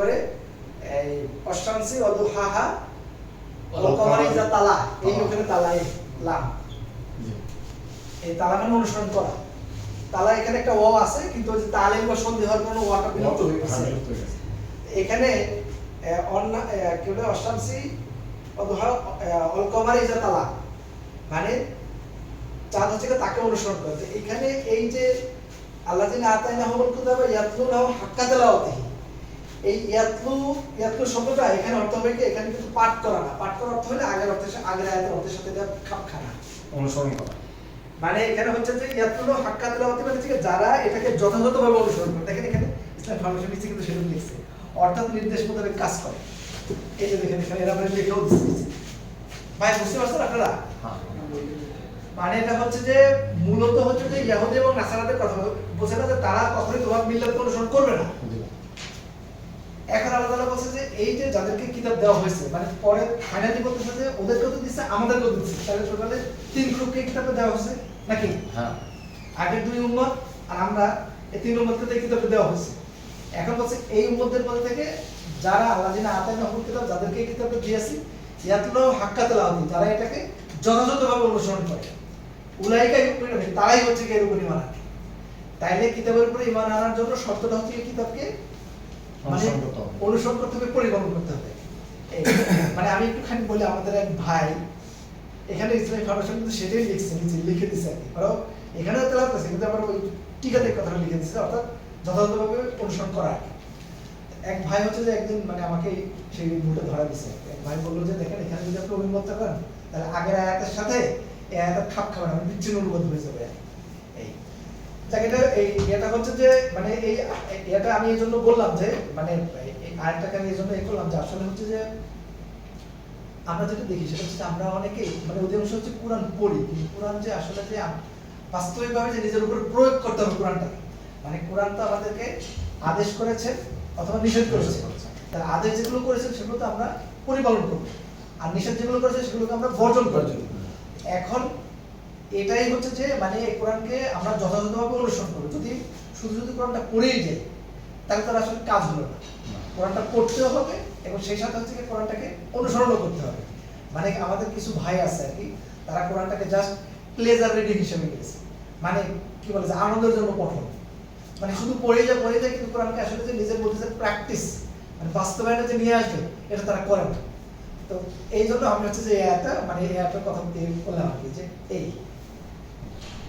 একেবারে এই অষ্টাংশি অদুহাহা অলকমারি যা তালা এই ওখানে তালা লাম। এই তালা মানে অনুসরণ করা। তালা এখানে একটা ও আছে কিন্তু ওই যে তালে বা সন্ধি হওয়ার কোনো ওয়াটা বিলুপ্ত হয়ে গেছে। হ্যাঁ, গেছে। এখানে অলকমারি যা তালা মানে চাঁদ হচ্ছে তাকে অনুসরণ করতে এখানে এই যে আল্লাহ যিনি আতাইনা হবল কুতাবা ইয়াতলু নাও হাক্কা তেলাওয়াতিহি। এই ইয়াতলু ইয়াতলু শব্দটা এখানে অর্থ হবে কি? এখানে কিন্তু পাঠ করা না। পাঠ অর্থ হলে আগের অর্থের আগের আয়াতের অর্থের সাথে এটা খাপ খানা অনুসরণ করা। মানে এখানে হচ্ছে যে ইয়াতলু হাক্কা তেলাওয়াতি মানে হচ্ছে যারা এটাকে যথাযথভাবে অনুসরণ করে। দেখেন এখানে ইসলাম ফাউন্ডেশন নিচে কিন্তু সেটা লিখছে। অর্থাৎ নির্দেশ মোতাবেক কাজ করে। এই যে দেখেন এখানে এরা মানে লিখেও দিচ্ছে। ভাই বুঝতে পারছেন আপনারা? হ্যাঁ। মানে এটা হচ্ছে যে মূলত হচ্ছে যে ইহুদি এবং নাসারাদের কথা বোঝে না যে তারা কখনোই তোমার মিল্লাত অনুসরণ করবে না। এখন আল্লাহ বলছে যে এই যে যাদেরকে কিতাব দেওয়া হয়েছে মানে পরে ফাইনালি বলতেছে যে ওদেরকেও তো দিচ্ছে আমাদেরকেও দিচ্ছে তাহলে টোটালে তিন গ্রুপকে কিতাবে দেওয়া হয়েছে নাকি? হ্যাঁ। আগের দুই উম্মত আর আমরা এই তিন উম্মতকে তো কিতাবে দেওয়া হয়েছে। এখন বলছে এই উম্মতদের মধ্যে থেকে যারা আল্লাহ যিনি আতেন হকুল কিতাব যাদেরকে কিতাবটা দিয়েছি ইয়াতলো হাক্কাতে লাউদি যারা এটাকে যথাযথভাবে অনুসরণ করে। উলাইকা ইউমিনুন তারাই হচ্ছে কি এর উপর ইমান তাইলে কিতাবের উপরে ইমান আনার জন্য শর্তটা হচ্ছে কিতাবকে মানে অনুসরণ করতে হবে। করতে হবে। মানে আমি একটুখানি বলি আমাদের এক ভাই এখানে ইসলামী ফাউন্ডেশন কিন্তু সেটাই লিখছে লিখে দিচ্ছে আর কি। কারণ এখানেও কিন্তু আবার ওই টিকাতে কথাটা লিখে দিচ্ছে অর্থাৎ যথাযথভাবে অনুসরণ করা। এক ভাই হচ্ছে যে একদিন মানে আমাকে সেই ভুলটা ধরা দিছে। এক ভাই বলল যে দেখেন এখানে যদি আপনি অভিমত করেন তাহলে আগের আয়াতের সাথে এই আয়াতের খাপ মানে বিচ্ছিন্ন অনুবাদ হয়ে যাবে এই। যাক এটা এই এটা হচ্ছে যে মানে এই এটা আমি এই জন্য বললাম যে মানে আমি এই জন্য এই করলাম যে আসলে হচ্ছে যে আমরা যেটা দেখি সেটা হচ্ছে আমরা অনেকে মানে অধিকাংশ হচ্ছে কোরআন পড়ি কিন্তু কোরআন যে আসলে যে বাস্তবিকভাবে যে নিজের উপর প্রয়োগ করতে হবে কোরআনটাকে মানে কোরআন তো আমাদেরকে আদেশ করেছে অথবা নিষেধ করেছে। তার আদেশ যেগুলো করেছেন সেগুলো তো আমরা পরিপালন করব। আর নিষেধ যেগুলো করেছে সেগুলোকে আমরা বর্জন করব। এখন এটাই হচ্ছে যে মানে কোরআনকে আমরা যথাযথভাবে অনুসরণ করব। যদি শুধু যদি কোরআনটা পড়েই যাই তাহলে তার আসলে কাজ হলো না। কোরআনটা পড়তেও হবে এবং সেই সাথে হচ্ছে কোরআনটাকে অনুসরণও করতে হবে। মানে আমাদের কিছু ভাই আছে আর কি, তারা কোরআনটাকে জাস্ট প্লেজার রিডিং হিসেবে নিয়েছে। মানে কি বলে যে আনন্দের জন্য পঠন। মানে শুধু পড়ে যায় পড়ে যায়, কিন্তু কোরআনকে আসলে যে নিজের মধ্যে যে প্র্যাকটিস মানে বাস্তবায়নে যে নিয়ে আসবে, এটা তারা করে না। তো এই জন্য আমি হচ্ছে যে অ্যাপটা মানে এই কথা বলতে বললাম আর কি, যে এই